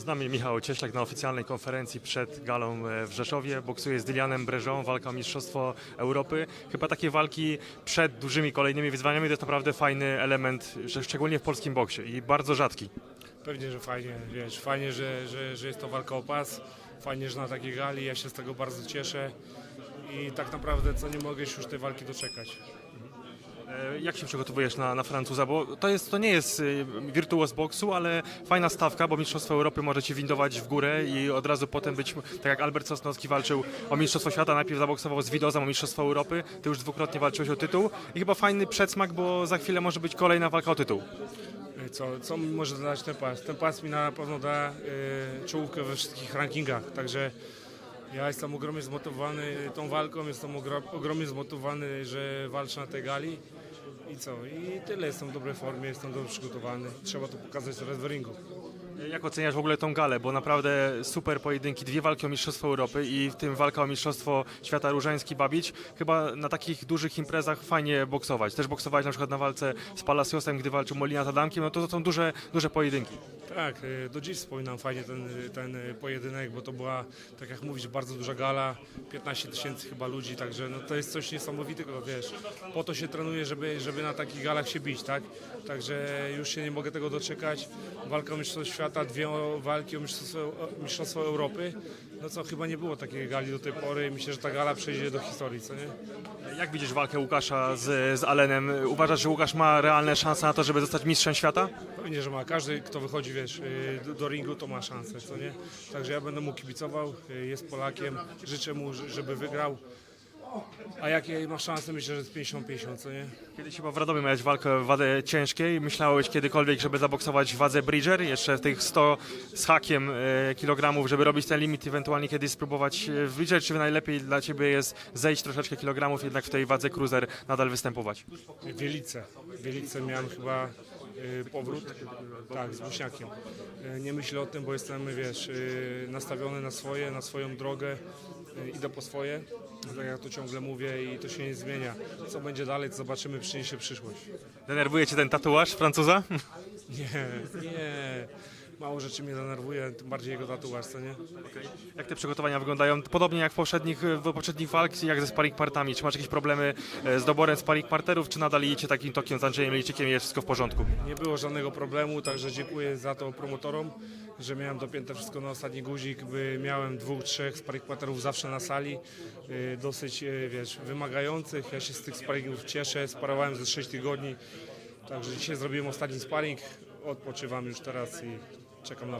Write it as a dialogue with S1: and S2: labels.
S1: Z nami Michał Cieślak na oficjalnej konferencji przed galą e, w Rzeszowie. Boksuje z Dylianem Breżą, walka o Mistrzostwo Europy. Chyba takie walki przed dużymi kolejnymi wyzwaniami to jest naprawdę fajny element, szczególnie w polskim boksie i bardzo rzadki.
S2: Pewnie, że fajnie, wiesz, fajnie, że, że, że jest to walka o pas, fajnie, że na takiej gali, ja się z tego bardzo cieszę i tak naprawdę co nie mogę już tej walki doczekać.
S1: E, Jak się przygotowujesz na, na Francuza? Bo to, jest, to nie jest y, wirtuoz boksu, ale fajna stawka, bo Mistrzostwo Europy może ci windować w górę i od razu potem być, tak jak Albert Sosnowski walczył o Mistrzostwo Świata, najpierw zaboksował z Widozem o Mistrzostwo Europy, ty już dwukrotnie walczyłeś o tytuł i chyba fajny przedsmak, bo za chwilę może być kolejna walka o tytuł.
S2: Co, co mi może dać ten pas? Ten pas mi na pewno da y, czołówkę we wszystkich rankingach, także ja jestem ogromnie zmotywowany tą walką, jestem ogro, ogromnie zmotywowany, że walczę na tej gali i co? I tyle, jestem w dobrej formie, jestem dobrze przygotowany, trzeba to pokazać teraz w ringu.
S1: Jak oceniasz w ogóle tą galę? Bo naprawdę super pojedynki, dwie walki o Mistrzostwo Europy i w tym walka o Mistrzostwo Świata Różański-Babić. Chyba na takich dużych imprezach fajnie boksować. Też boksowałeś na przykład na walce z Palaciosem, gdy walczył Molina z Adamkiem, no to, to są duże, duże pojedynki.
S2: Tak, y, do dziś wspominam fajnie ten, ten y, pojedynek, bo to była, tak jak mówisz, bardzo duża gala, 15 tysięcy chyba ludzi, także no to jest coś niesamowitego, wiesz, po to się trenuje, żeby, żeby na takich galach się bić, tak, także już się nie mogę tego doczekać, walka o Mistrzostwo Świata, dwie walki o Mistrzostwo, Mistrzostwo Europy, no co, chyba nie było takiej gali do tej pory i myślę, że ta gala przejdzie do historii, co nie?
S1: Jak widzisz walkę Łukasza z, z Allenem? Uważasz, że Łukasz ma realne szanse na to, żeby zostać mistrzem świata?
S2: Pewnie, że ma. Każdy, kto wychodzi, wiesz, y, do, do ringu, to ma szansę, co nie? Także ja będę mu kibicował, y, jest Polakiem, życzę mu, żeby wygrał. A jakie ma szanse? Myślę, że jest 50-50, co nie?
S1: Kiedyś chyba w Radomiu miałeś walkę w wadze ciężkiej. Myślałeś kiedykolwiek, żeby zaboksować w wadze Bridger? Jeszcze tych 100 z hakiem e, kilogramów, żeby robić ten limit, ewentualnie kiedyś spróbować w Bridger? Czy najlepiej dla Ciebie jest zejść troszeczkę kilogramów, jednak w tej wadze cruiser nadal występować?
S2: Wielice. Wielice miałem chyba y, powrót. Tak, z Bośniakiem. Y, nie myślę o tym, bo jestem, wiesz, y, nastawiony na swoje, na swoją drogę. Y, idę po swoje, tak jak to ciągle mówię i to się nie zmienia. Co będzie dalej, to zobaczymy, przyniesie przyszłość.
S1: Denerwuje Cię ten tatuaż Francuza?
S2: Nie, nie. Mało rzeczy mnie denerwuje, tym bardziej jego tatuaż, co nie?
S1: Jak te przygotowania wyglądają? Podobnie jak w poprzednich, w poprzednich walkach, jak ze sparring partami. Czy masz jakieś problemy e, z doborem sparring partnerów, czy nadal idziecie takim tokiem z Andrzejem Liczykiem i jest wszystko w porządku?
S2: Nie było żadnego problemu, także dziękuję za to promotorom, że miałem dopięte wszystko na ostatni guzik, by miałem dwóch, trzech sparring partnerów zawsze na sali, y, dosyć, y, wiesz, wymagających. Ja się z tych sparingów cieszę, sparowałem ze 6 tygodni, także dzisiaj zrobiłem ostatni sparring, odpoczywam już teraz i czekam na